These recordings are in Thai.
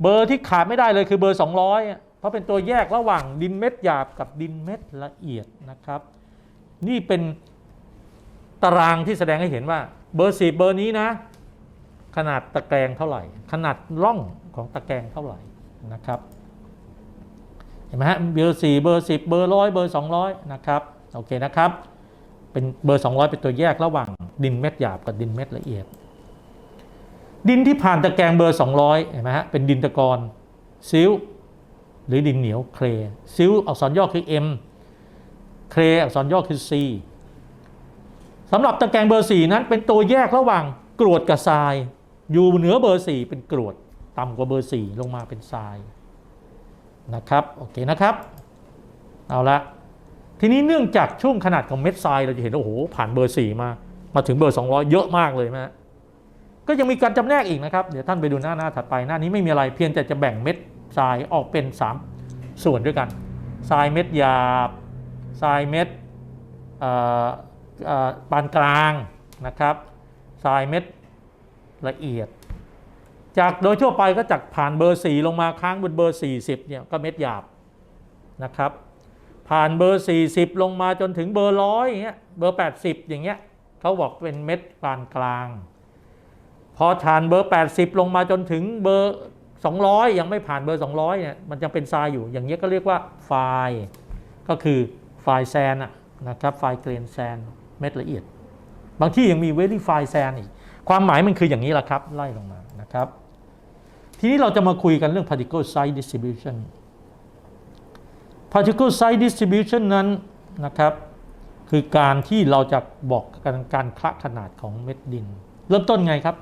เบอร์ที่ขาดไม่ได้เลยคือเบอร์ 200 เพราะเป็นตัวแยกระหว่างดินเม็ดหยาบกับดินเม็ดละเอียดนะครับ นี่เป็นตารางที่แสดงให้เห็นว่าเบอร์สิบเบอร์นี้นะ ขนาดตะแกรงเท่าไหร่ ขนาดร่องของตะแกรงเท่าไหร่นะครับเห็นไหมฮะเบอร์สี่เบอร์สิบเบอร์ร้อยเบอร์สองร้อยนะครับโอเคนะครับเป็นเบอร์ 200 เป็นตัวแยกระหว่างดินเม็ดหยาบกับดินเม็ดละเอียด ดินที่ผ่านตะแกรงเบอร์ 200เห็นไหมฮะเป็นดินตะกอนซิลหรือดินเหนียวเคลซิลอักษรย่อคือ M เคลอักษรย่อคือ C สำหรับตะแกรงเบอร์ 4 นั้น เป็นตัวแยกระหว่างกรวดกับทราย อยู่เหนือเบอร์ 4 เป็นกรวดต่ำกว่าเบอร์ 4 ลงมาเป็นทรายนะครับโอเคนะครับ เอาละทีนี้เนื่องจากช่วงขนาดของเม็ดทรายเราจะเห็นว่าโอ้โหผ่านเบอร์ 4 มา มาถึงเบอร์ 200 เยอะมากเลยนะฮะ ก็ยังมีการจำแนกอีกนะครับ เดี๋ยวท่านไปดูหน้าหน้าถัดไปหน้านี้ไม่มีอะไรเพียงแต่จะแบ่งเม็ดทรายออกเป็น 3 ส่วนด้วยกันทรายเม็ดหยาบทรายเม็ดปานกลางนะครับทรายเม็ดละเอียด จากโดยทั่วไปก็จากผ่านเบอร์4ลงมาค้างบนเบอร์ 40เนี่ยก็เม็ดหยาบนะครับ ผ่านเบอร์ 40 ลงมาจนถึงเบอร์ร้อยอย่างเงี้ยเบอร์ 80 อย่างเงี้ยเขาบอกเป็นเม็ดปานกลาง พอผ่านเบอร์ 80 ลงมาจนถึงเบอร์ 200 ยังไม่ผ่านเบอร์ 200เนี่ยมันจะเป็นทรายอยู่อย่างเงี้ยก็เรียกว่าไฟล์ก็คือไฟล์แซนนะครับไฟล์เกรนแซนเม็ดละเอียด บางที่ยังมีเวลี่ไฟล์แซนอีก ความหมายมันคืออย่างนี้แหละครับ ไล่ลงมานะครับ ทีนี้เราจะมาคุยกันเรื่อง particle size distribution particle size distribution นั้นนะครับ คือการที่เราจะบอกกันการคละขนาดของเม็ดดิน เริ่มต้นไงครับ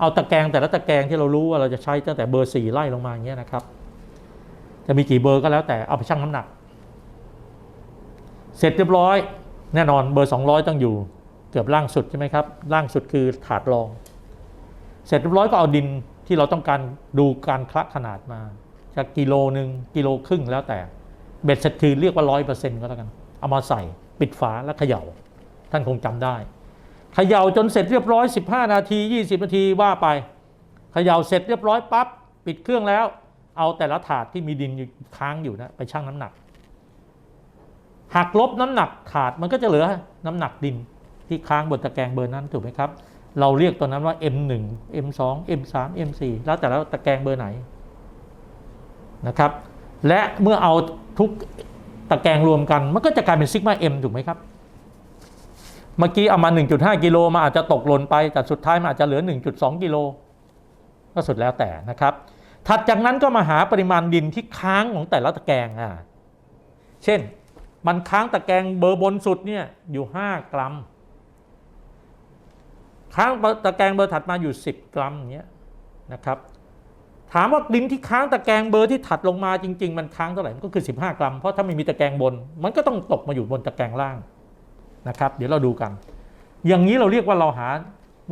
เอาตะแกรงแต่ละตะแกรงที่เรารู้ว่าเราจะใช้ตั้งแต่เบอร์สี่ไล่ลงมาอย่างเงี้ยนะครับ จะมีกี่เบอร์ก็แล้วแต่เอาไปชั่งน้ำหนัก เสร็จเรียบร้อย แน่นอนเบอร์ 200 ต้องอยู่ เกือบล่างสุดใช่ไหมครับล่างสุดคือถาดรอง เสร็จเรียบร้อยก็เอาดินที่เราต้องการดูการคละขนาดมาจากกิโลหนึ่งกิโลครึ่งแล้วแต่ เบ็ดเสร็จคือเรียกว่าร้อยเปอร์เซ็นต์ก็แล้วกัน เอามาใส่ปิดฝาแล้วเขย่า ท่านคงจำได้ เขย่าจนเสร็จเรียบร้อย 15 นาที 20 นาทีว่าไปเขย่าเสร็จเรียบร้อยปั๊บปิดเครื่องแล้ว เอาแต่ละถาดที่มีดินอยู่ค้างอยู่นะไปชั่งน้ำหนักหักลบน้ำหนักถาดมันก็จะเหลือน้ำหนักดินที่ค้างบนตะแกรงเบอร์นั้นถูกไหมครับ เราเรียกตัวนั้นว่า M1 M2 M3 M4 แล้วแต่ละตะแกรงเบอร์ไหนนะครับ และเมื่อเอาทุกตะแกรงรวมกัน มันก็จะกลายเป็นซิกมาเอ็มถูกไหมครับ เมื่อกี้เอามา 1.5 กิโลมาอาจจะตกหล่นไปแต่สุดท้ายมันอาจจะเหลือ 1.2 กิโลก็สุดแล้วแต่นะครับ ถัดจากนั้นก็มาหาปริมาณดินที่ค้างของแต่ละตะแกรงอ่าเช่น มันค้างตะแกรงเบอร์บนสุดเนี่ยอยู่ 5 กรัม ค้างตะแกรงเบอร์ถัดมาอยู่ 10 กรัมเงี้ยนะครับ ถามว่าดินที่ค้างตะแกรงเบอร์ที่ถัดลงมาจริง ๆ มันค้างเท่าไหร่มันก็คือ 15 กรัม เพราะถ้าไม่มีตะแกรงบน มันก็ต้องตกมาอยู่บนตะแกรงล่าง นะครับ เดี๋ยวเราดูกัน อย่างนี้เราเรียกว่าเราหา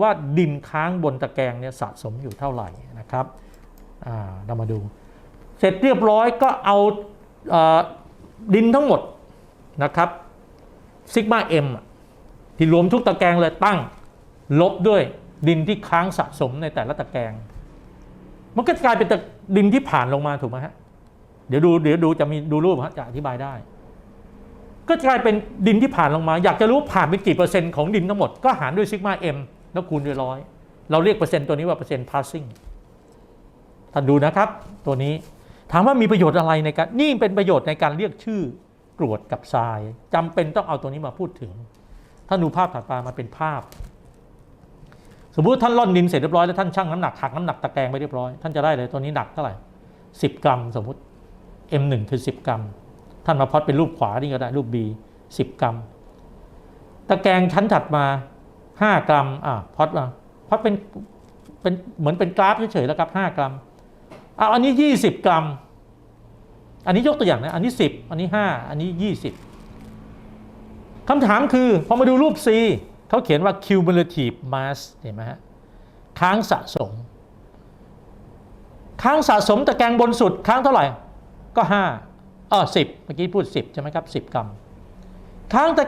ว่าดินค้างบนตะแกรงเนี่ยสะสมอยู่เท่าไหร่นะครับเรามาดู เสร็จเรียบร้อยก็เอาเออดินทั้งหมดนะครับซิกมาเอ็มที่รวมทุกตะแกรงเลยตั้ง ลบด้วยดินที่ค้างสะสมในแต่ละตะแกรงมันก็จะกลายเป็นดินที่ผ่านลงมาถูกไหมฮะเดี๋ยวดูเดี๋ยวดูจะมีดูรูปฮะจะอธิบายได้ ก็กลายเป็นดินที่ผ่านลงมา อยากจะรู้ผ่านไปกี่เปอร์เซ็นต์ของดินทั้งหมด ก็หารด้วยซิกมาเอ็มแล้วคูณด้วยร้อย เราเรียกเปอร์เซ็นต์ตัวนี้ว่าเปอร์เซ็นต์ passing ท่านดูนะครับ ตัวนี้ถามว่ามีประโยชน์อะไรในการนี่เป็นประโยชน์ในการเรียกชื่อกรวดกับทรายจำเป็นต้องเอาตัวนี้มาพูดถึงถ้าดูภาพถัดไปมาเป็นภาพ สมมุติท่านร่อนดินเสร็จเรียบร้อยแล้วท่านชั่งน้ำหนักหักน้ำหนักตะแกรงไปเรียบร้อยท่านจะได้เลยตัวนี้หนักเท่าไหร่สิบกรัมสมมุติ M1 คือ 10 กรัม ท่านมาพอดเป็นรูปขวานี่ก็ได้รูป B 10 กรัม ตะแกรงชั้นถัดมา 5 กรัมอ่าพอดมาพอดเป็นเป็นเหมือนเป็นกราฟเฉยๆแล้วครับ 5 กรัมเอาอันนี้ 20 กรัม อันนี้ยกตัวอย่างนะอันนี้ 10 อันนี้ 5 อันนี้ 20 คำถามคือ พอมาดูรูป C เขาเขียนว่า cumulative mass เห็นไหมฮะค้างสะสม ค้างสะสมตะแกรงบนสุดค้างเท่าไหร่ก็ 5 อ๋อสิบเมื่อกี้พูด10ใช่ไหมครับ10กรัมค้างตะ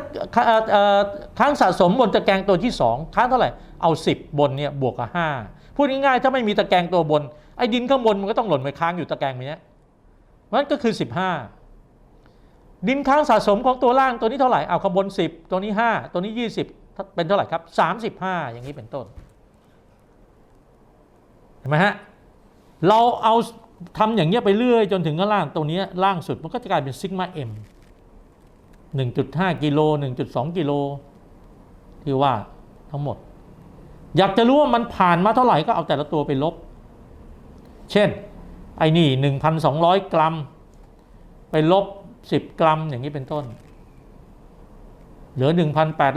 เอ่อเอ่อค้างสะสมบนตะแกรงตัวที่2ค้างเท่าไหร่เอา10บบนเนี่ยบวกกับ5พูดง่ายๆถ้าไม่มีตะแกรงตัวบนไอ้ดินข้างบนมันก็ต้องหล่นไปค้างอยู่ตะแกรงเนี้ยมันก็คือ15ดินค้างสะสมของตัวล่างตัวนี้เท่าไหร่เอาข้างบน10ตัวนี้5ตัวนี้20เป็นเท่าไหร่ครับ35อย่างนี้เป็นต้นเห็นไหมฮะเราเอา ทำอย่างเงี้ยไปเรื่อยจนถึงข้างล่างตรงนี้ล่างสุดมันก็จะกลายเป็นซิกมาเอ็ม1.5กิโล1.2กิโลที่ว่าทั้งหมด อยากจะรู้ว่ามันผ่านมาเท่าไหร่ก็เอาแต่ละตัวไปลบ เช่น ไอ้นี่1,200กรัม ไปลบ10กรัมอย่างนี้เป็นต้น เหลือ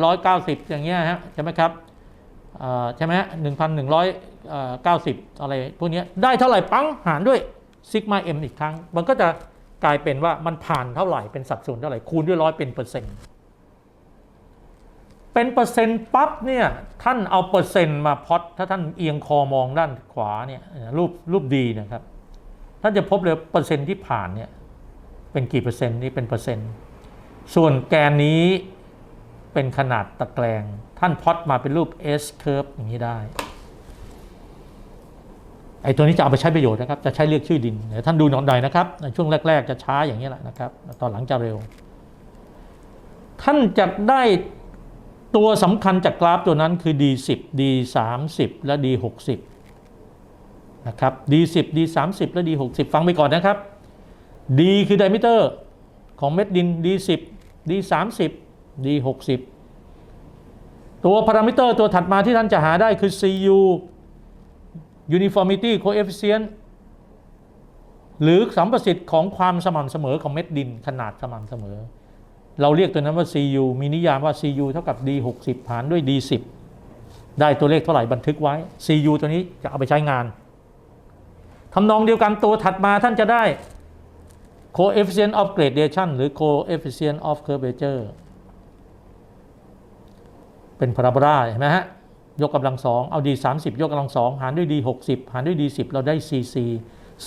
1,890อย่างเงี้ยฮะใช่ไหมครับเอ่อใช่ไหมฮะ1,190อะไรพวกนี้ได้เท่าไหร่ปังหารด้วย ซิกมาเอ็มอีกครั้ง มันก็จะกลายเป็นว่ามันผ่านเท่าไหร่เป็นสัดส่วนเท่าไหร่คูณด้วยร้อยเป็นเปอร์เซ็นต์เป็นเปอร์เซ็นต์ปั๊บเนี่ยท่านเอาเปอร์เซ็นต์มาพอดถ้าท่านเอียงคอมองด้านขวาเนี่ยรูปรูปดีนะครับ ท่านจะพบเลยเปอร์เซ็นต์ที่ผ่านเนี่ยเป็นกี่เปอร์เซ็นต์นี่เป็นเปอร์เซ็นต์ ส่วนแกนนี้เป็นขนาดตะแกรงท่านพอดมาเป็นรูป S curve อย่างนี้ได้ ไอ้ตัวนี้จะเอาไปใช้ประโยชน์นะครับ จะใช้เรียกชื่อดินเดี๋ยวท่านดูหน่อยนะครับในช่วงแรก ๆ จะช้าอย่างนี้แหละนะครับ ตอนหลังจะเร็ว ท่านจะได้ตัวสำคัญจากกราฟตัวนั้นคือ D10 D30 และ D60 นะครับ D10 D30 และ D60 ฟังไปก่อนนะครับ D คือ diameter ของเม็ดดิน D10 D30 D60 ตัวพารามิเตอร์ตัวถัดมาที่ท่านจะหาได้คือ CU uniformity coefficient หรือสัมประสิทธิ์ของความสม่ำเสมอของเม็ดดินขนาดสม่ำเสมอ เราเรียกตัวนั้นว่า CU มีนิยามว่า CU เท่ากับ D60 หารด้วย D10 ได้ตัวเลขเท่าไหร่บันทึกไว้ CU ตัวนี้จะเอาไปใช้งานทำนองเดียวกันตัวถัดมาท่านจะได้ coefficient of gradation หรือ coefficient of curvature เป็นพาราโบลาเห็นไหมฮะ ยกกำลังสองเอา d 30 ยกกำลังสองหารด้วย d 60 หารด้วย d 10 เราได้ cc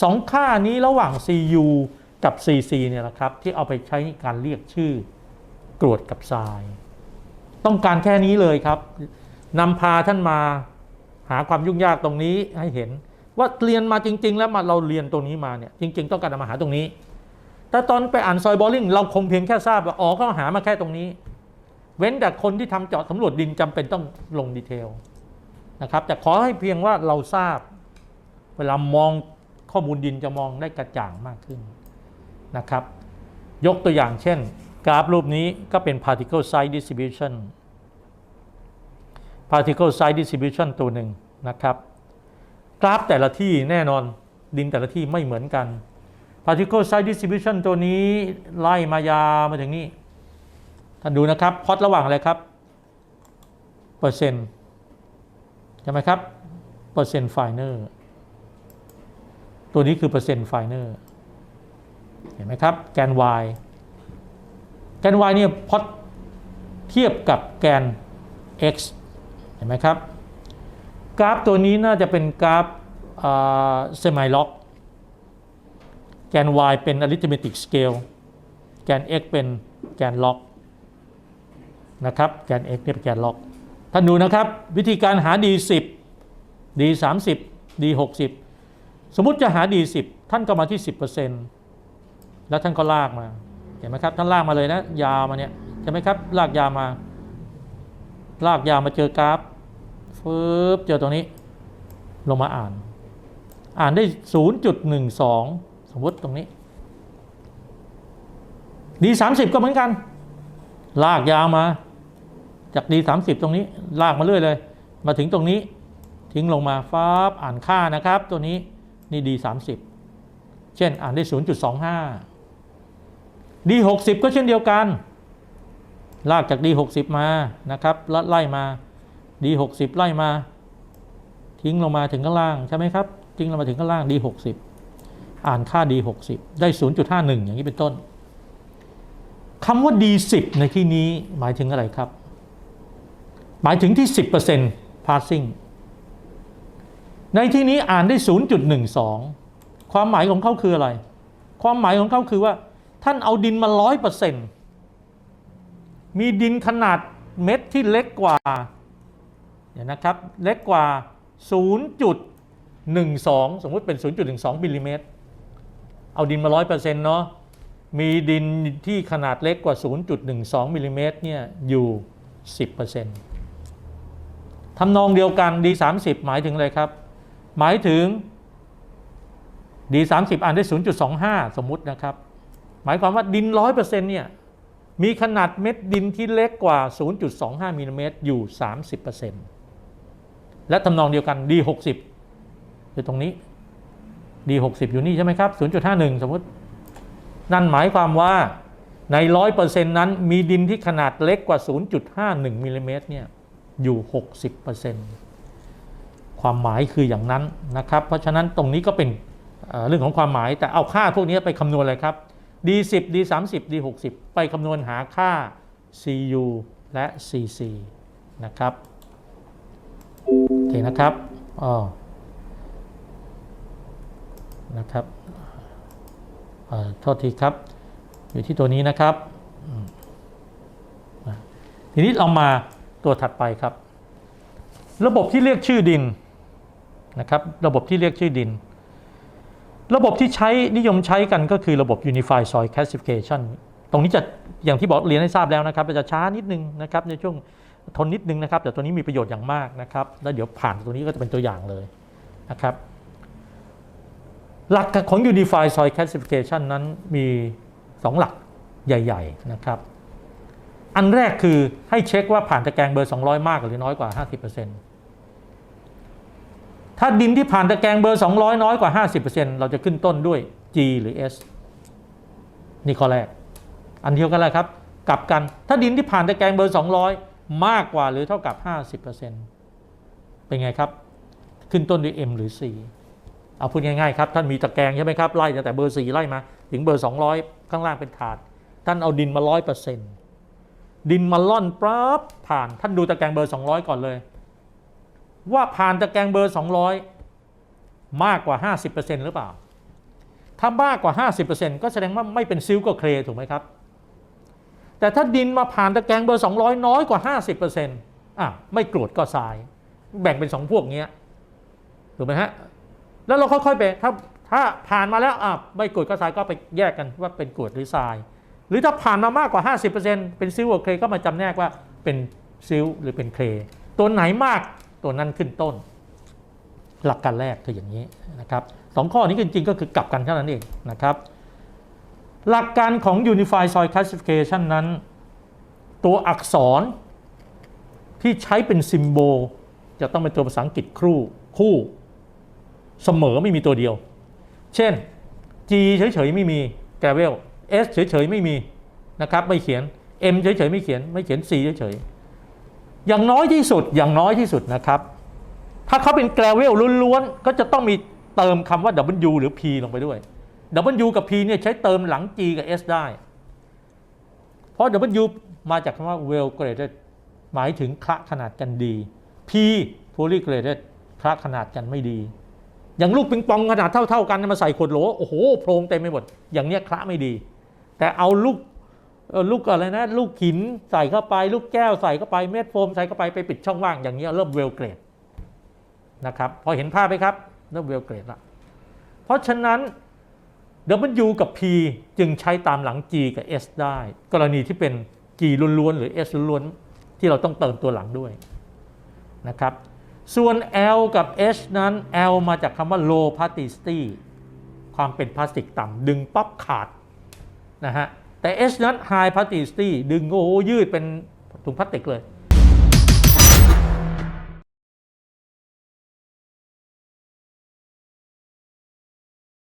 สองค่านี้ระหว่าง cu กับ cc เนี่ยนะครับ ที่เอาไปใช้ในการเรียกชื่อกรวดกับทราย ต้องการแค่นี้เลยครับนำพาท่านมาหาความยุ่งยากตรงนี้ให้เห็นว่าเรียนมาจริง ๆ แล้วมาเราเรียนตรงนี้มาเนี่ยจริง ๆ ต้องการมาหาตรงนี้ แต่ตอนไปอ่านซอยบอลลิงเราคงเพียงแค่ทราบว่าอ๋อเขาหามาแค่ตรงนี้ เว้นแต่คนที่ทำเจาะสำรวจดินจำเป็นต้องลงดีเทลนะครับแต่ขอให้เพียงว่าเราทราบ เวลามองข้อมูลดินจะมองได้กระจ่างมากขึ้นนะครับ ยกตัวอย่างเช่น กราฟรูปนี้ก็เป็น particle size distribution particle size distribution ตัวหนึ่งนะครับ กราฟแต่ละที่แน่นอนดินแต่ละที่ไม่เหมือนกัน particle size distribution ตัวนี้ไล่มายาวมาถึงนี้ ท่านดูนะครับพอดระหว่างอะไรครับ เปอร์เซ็นต์ใช่ไหมครับ เปอร์เซ็นต์ไฟเนอร์ตัวนี้คือเปอร์เซ็นต์ไฟเนอร์เห็นไหมครับ แกน y แกน y เนี่ยพอดเทียบกับแกน x เห็นไหมครับ กราฟตัวนี้น่าจะเป็นกราฟเซมิล็อกแกน y เป็น arithmetic scale แกน x เป็นแกนล็อก นะครับแกน x เนี่ยเป็นแกนล็อกท่านดูนะครับ วิธีการหา d10 d30 d60 สมมุติจะหา d10 ท่านก็มาที่ 10%แล้วท่านก็ลากมาเห็นไหมครับท่านลากมาเลยนะ ยาวมาเนี่ยใช่ไหมครับลากยาวมา ลากยาวมาเจอกราฟฟืบเจอตรงนี้ ลงมาอ่าน อ่านได้ 0.12 สมมติตรงนี้ d30 ก็เหมือนกัน ลากยาวมา จาก d 30ตรงนี้ลากมาเรื่อยเลย มาถึงตรงนี้ทิ้งลงมาฟ้าบอ่านค่านะครับ ตัวนี้นี่ d 30เช่นอ่านได้0.25 d 60ก็เช่นเดียวกัน ลากจาก d 60มานะครับแล้วไล่มา d 60ไล่มา ทิ้งลงมาถึงข้างล่างใช่ไหมครับทิ้งลงมาถึงข้างล่าง d 60อ่านค่า d 60ได้0.51อย่างนี้เป็นต้นคำว่า D10 ในที่นี้หมายถึงอะไรครับ หมายถึงที่ 10% passing ในที่นี้อ่านได้ 0.12 ความหมายของเขาคืออะไร ความหมายของเขาคือว่า ท่านเอาดินมา 100%มีดินขนาดเม็ดที่เล็กกว่าเดี๋ยวนะครับ เล็กกว่า 0.12 สมมติเป็น 0.12มิลลิเมตร เอาดินมา 100%เนาะ มีดินที่ขนาดเล็กกว่า 0.12มิลลิเมตรเนี่ยอยู่ 10% ทำนองเดียวกัน D30 หมายถึงอะไรครับ หมายถึง D30 อ่านได้0.25สมมุตินะครับ หมายความว่าดิน100%เนี่ยมีขนาดเม็ดดินที่เล็กกว่า 0.25มิลลิเมตรอยู่ 30%และทำนองเดียวกัน D60 คือตรงนี้ D60 อยู่นี่ใช่ไหมครับ 0.51 สมมติ นั่นหมายความว่าใน 100%นั้นมีดินที่ขนาดเล็กกว่า 0.51มิลลิเมตรเนี่ย อยู่ 60%ความหมายคืออย่างนั้นนะครับ เพราะฉะนั้นตรงนี้ก็เป็นเรื่องของความหมายแต่เอาค่าพวกนี้ไปคำนวณเลยครับ D10 D30 D60 ไปคำนวณหาค่า CU และ CC นะครับโอเคนะครับอ๋อนะครับโทษทีครับ อยู่ที่ตัวนี้นะครับ ทีนี้เรามา ตัวถัดไปครับ ระบบที่เรียกชื่อดินนะครับระบบที่เรียกชื่อดิน ระบบที่ใช้นิยมใช้กันก็คือระบบ Unified Soil Classification ตรงนี้จะอย่างที่บอกเรียนให้ทราบแล้วนะครับจะช้านิดนึงนะครับในช่วงทนนิดนึงนะครับ แต่ตัวนี้มีประโยชน์อย่างมากนะครับ แล้วเดี๋ยวผ่านตัวนี้ก็จะเป็นตัวอย่างเลยนะครับ หลักของ Unified Soil Classification นั้นมี 2 หลักใหญ่ ๆ นะครับ อันแรกคือให้เช็คว่าผ่านตะแกรงเบอร์ 200 มากหรือน้อยกว่า 50%ถ้าดินที่ผ่านตะแกรงเบอร์ 200 น้อยกว่า 50%เราจะขึ้นต้นด้วย G หรือ S นี่ข้อแรก อันเดียวกันเลยครับ กลับกัน ถ้าดินที่ผ่านตะแกรงเบอร์ 200 มากกว่าหรือเท่ากับ 50%เป็นไงครับ ขึ้นต้นด้วย M หรือ C เอาพูดง่ายๆครับ ท่านมีตะแกรงใช่ไหมครับ ไล่ตั้งแต่เบอร์ 4 ไล่มา ถึงเบอร์ 200 ข้างล่างเป็นถาด ท่านเอาดินมา 100% ดินมาล่อนปั๊บผ่านท่านดูตะแกรงเบอร์ 200 ก่อนเลย ว่าผ่านตะแกรงเบอร์ 200 มากกว่า 50%หรือเปล่า ถ้ามากกว่า 50%ก็แสดงว่าไม่เป็นซิลก็เคลถูกไหมครับ แต่ถ้าดินมาผ่านตะแกรงเบอร์ 200 น้อยกว่า 50%อะไม่กรวดก็ทราย แบ่งเป็น 2 พวกเนี้ยถูกไหมฮะแล้วเราค่อยๆไปถ้าถ้าผ่านมาแล้วอะไม่กรวดก็ทรายก็ไปแยกกันว่าเป็นกรวดหรือทราย หรือถ้าผ่านมามากกว่า 50%เป็นซิลกับเคลก็มาจำแนกว่าเป็นซิลหรือเป็นเคลตัวไหนมากตัวนั้นขึ้นต้น หลักการแรกคืออย่างนี้นะครับสองข้อนี้จริงๆ ก็คือกลับกันเท่านั้นเองนะครับ หลักการของ Unified Soil Classification นั้น ตัวอักษรที่ใช้เป็นซิมโบลจะต้องเป็นตัวภาษาอังกฤษคู่คู่เสมอไม่มีตัวเดียว เช่น G เฉยๆไม่มี gravel S เฉยๆไม่มีนะครับไม่เขียน M เฉยๆไม่เขียนไม่เขียน C เฉยๆอย่างน้อยที่สุดอย่างน้อยที่สุดนะครับ ถ้าเขาเป็น gravel ล้วนๆก็จะต้องมีเติมคำว่า W หรือ P ลงไปด้วย W กับ P เนี่ยใช้เติมหลัง G กับ S ได้ เพราะ W มาจากคำว่า well graded หมายถึงคละขนาดกันดี P poorly graded คละขนาดกันไม่ดี อย่างลูกปิงปองขนาดเท่า ๆ กันมาใส่ขวดโหลโอ้โหโพรงเต็มไปหมด อย่างเนี้ยคละไม่ดี แต่เอาลูกลูกอะไรนะลูกหินใส่เข้าไป ลูกแก้วใส่เข้าไปเม็ดโฟมใส่เข้าไปไปปิดช่องว่างอย่างเงี้ยเริ่ม well grade นะครับพอเห็นภาพไหมครับเริ่ม well grade ละเพราะฉะนั้น W กับ P จึงใช้ตามหลัง G กับ S ได้ กรณีที่เป็น G ล้วนๆหรือ S ล้วนๆที่เราต้องเติมตัวหลังด้วยนะครับส่วน L กับ H นั้น L มาจากคำว่า low plasticity ความเป็นพลาสติกต่ำดึงปั๊บขาด นะฮะแต่ H นั้น high plasticity ดึงโอ้โหยืดเป็นถุงพลาสติกเลย